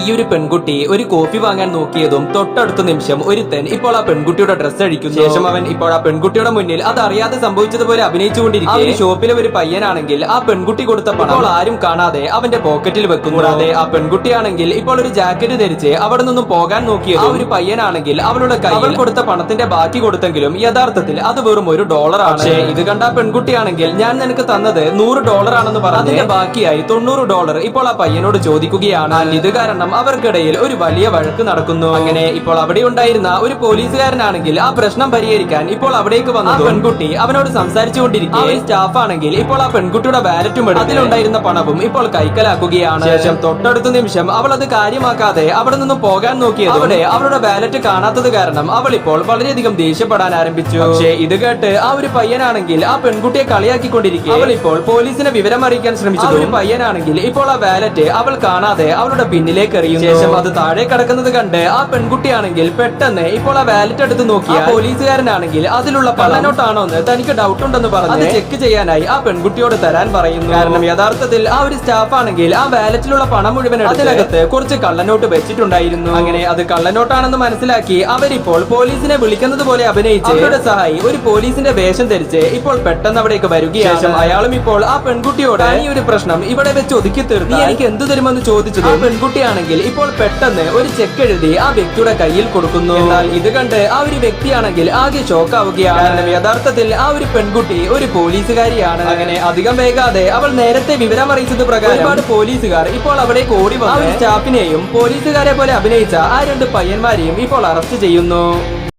ഈ ഒരു പെൺകുട്ടി ഒരു കോഫി വാങ്ങാൻ നോക്കിയതും തൊട്ടടുത്ത നിമിഷം ഒരുത്തൻ ഇപ്പോൾ ആ പെൺകുട്ടിയുടെ ഡ്രസ്സ് അഴിക്കുന്നു. ശേഷം അവൻ ഇപ്പോൾ ആ പെൺകുട്ടിയുടെ മുന്നിൽ അത് അറിയാതെ സംഭവിച്ചതുപോലെ അഭിനയിച്ചുകൊണ്ടിരിക്കും ഒരു ഷോപ്പിലെ ഒരു പയ്യനാണെങ്കിൽ ആ പെൺകുട്ടി കൊടുത്ത പണം ആരും കാണാതെ അവന്റെ പോക്കറ്റിൽ വെക്കുന്നു. കൂടാതെ ആ പെൺകുട്ടിയാണെങ്കിൽ ഇപ്പോൾ ഒരു ജാക്കറ്റ് ധരിച്ച് അവിടെ നിന്നും പോകാൻ നോക്കിയത് ആ ഒരു പയ്യനാണെങ്കിൽ അവളുടെ കയ്യിൽ കൊടുത്ത പണത്തിന്റെ ബാക്കി കൊടുത്തെങ്കിലും യഥാർത്ഥത്തിൽ അത് വെറും ഒരു ഡോളർ ആണ്. പക്ഷേ ഇത് കണ്ട ആ പെൺകുട്ടിയാണെങ്കിൽ ഞാൻ നിനക്ക് തന്നത് നൂറ് ഡോളർ ആണെന്ന് പറഞ്ഞു അതിന്റെ ബാക്കിയായി തൊണ്ണൂറ് ഡോളർ ഇപ്പോൾ ആ പയ്യനോട് ചോദിക്കുകയാണ്. ഇത് കാരണം അവർക്കിടയിൽ ഒരു വലിയ വഴക്ക് നടക്കുന്നു. അങ്ങനെ ഇപ്പോൾ അവിടെ ഉണ്ടായിരുന്ന ഒരു പോലീസുകാരനാണെങ്കിൽ ആ പ്രശ്നം പരിഹരിക്കാൻ ഇപ്പോൾ അവിടേക്ക് വന്ന പെൺകുട്ടി അവനോട് സംസാരിച്ചുകൊണ്ടിരിക്കുക സ്റ്റാഫ് ആണെങ്കിൽ ഇപ്പോൾ ആ പെൺകുട്ടിയുടെ വാലറ്റും എടുത്ത് അതിലുണ്ടായിരുന്ന പണവും ഇപ്പോൾ കൈക്കലാക്കുകയാണ്. ശേഷം തൊട്ടടുത്ത നിമിഷം അവൾ അത് കാര്യമാക്കാതെ അവിടെ നിന്നും പോകാൻ നോക്കിയത് അവിടെ അവളുടെ വാലറ്റ് കാണാത്തത് കാരണം അവൾ ഇപ്പോൾ വളരെയധികം ദേഷ്യപ്പെടാൻ ആരംഭിച്ചു. പക്ഷേ ഇത് കേട്ട് ആ ഒരു പയ്യനാണെങ്കിൽ ആ പെൺകുട്ടിയെ കളിയാക്കിക്കൊണ്ടിരിക്കുക അവൾ ഇപ്പോൾ പോലീസിനെ വിവരം അറിയിക്കാൻ ശ്രമിച്ചു ഒരു പയ്യനാണെങ്കിൽ ഇപ്പോൾ ആ വാലറ്റ് അവൾ കാണാതെ അവളുടെ പിന്നിലേക്ക് എറിയുന്നു ശേഷം അത് താഴെ കിടക്കുന്നത് കണ്ട് ആ പെൺകുട്ടിയാണെങ്കിൽ പെട്ടെന്ന് ഇപ്പോൾ ആ വാലറ്റ് എടുത്ത് നോക്കിയ പോലീസുകാരനാണെങ്കിൽ അതിലുള്ള കള്ളനോട്ടാണോ എന്ന് തനിക്ക് ഡൗട്ട് ഉണ്ടെന്ന് പറഞ്ഞു അത് ചെക്ക് ചെയ്യാനായി ആ പെൺകുട്ടിയോട് തരാൻ പറയുന്നു. കാരണം യഥാർത്ഥത്തിൽ ആ ഒരു സ്റ്റാഫ് ആണെങ്കിൽ ആ വാലറ്റിലുള്ള പണം മുഴുവൻ അതിനകത്ത് കുറച്ച് കള്ളനോട്ട് വെച്ചിട്ടുണ്ടായിരുന്നു. അങ്ങനെ അത് കള്ളനോട്ടാണെന്ന് മനസ്സിലാക്കി അവരിപ്പോൾ പോലീസിനെ വിളിക്കുന്നത് പോലെ അഭിനയിച്ച് അവരുടെ സഹായി ഒരു പോലീസിന്റെ വേഷം ധരിച്ച് ഇപ്പോൾ പെട്ടെന്ന് അവിടേക്ക് വരികയാണ്. ശേഷം അയാളും ഇപ്പോൾ ആ പെൺകുട്ടിയോട് ഈ ഒരു പ്രശ്നം ഇവിടെ വെച്ച് ഒതുക്കി തീർന്നു എനിക്ക് എന്ത് തരുമെന്ന് ചോദിച്ചത് ആ പെൺകുട്ടിയാണെങ്കിൽ ഇപ്പോൾ പെട്ടെന്ന് ഒരു ചെക്ക് എഴുതി ആ വ്യക്തിയുടെ കയ്യിൽ കൊടുക്കുന്നു. എന്നാൽ ഇത് കണ്ട് ആ ഒരു വ്യക്തിയാണെങ്കിൽ ആകെ ചോക്കാവുകയാണ് കാരണം യഥാർത്ഥത്തിൽ ആ ഒരു പെൺകുട്ടി ഒരു പോലീസുകാരിയാണ്. അങ്ങനെ അധികം വേഗാതെ അവൾ നേരത്തെ വിവരം അറിയിച്ചത് പ്രകാരം ഒരുപാട് പോലീസുകാർ ഇപ്പോൾ അവിടെ ഓടി വന്ന സ്റ്റാഫിനെയും പോലീസുകാരെ പോലെ അഭിനയിച്ച ആ രണ്ട് പയ്യന്മാരെയും ഇപ്പോൾ അറസ്റ്റ് ചെയ്യുന്നു.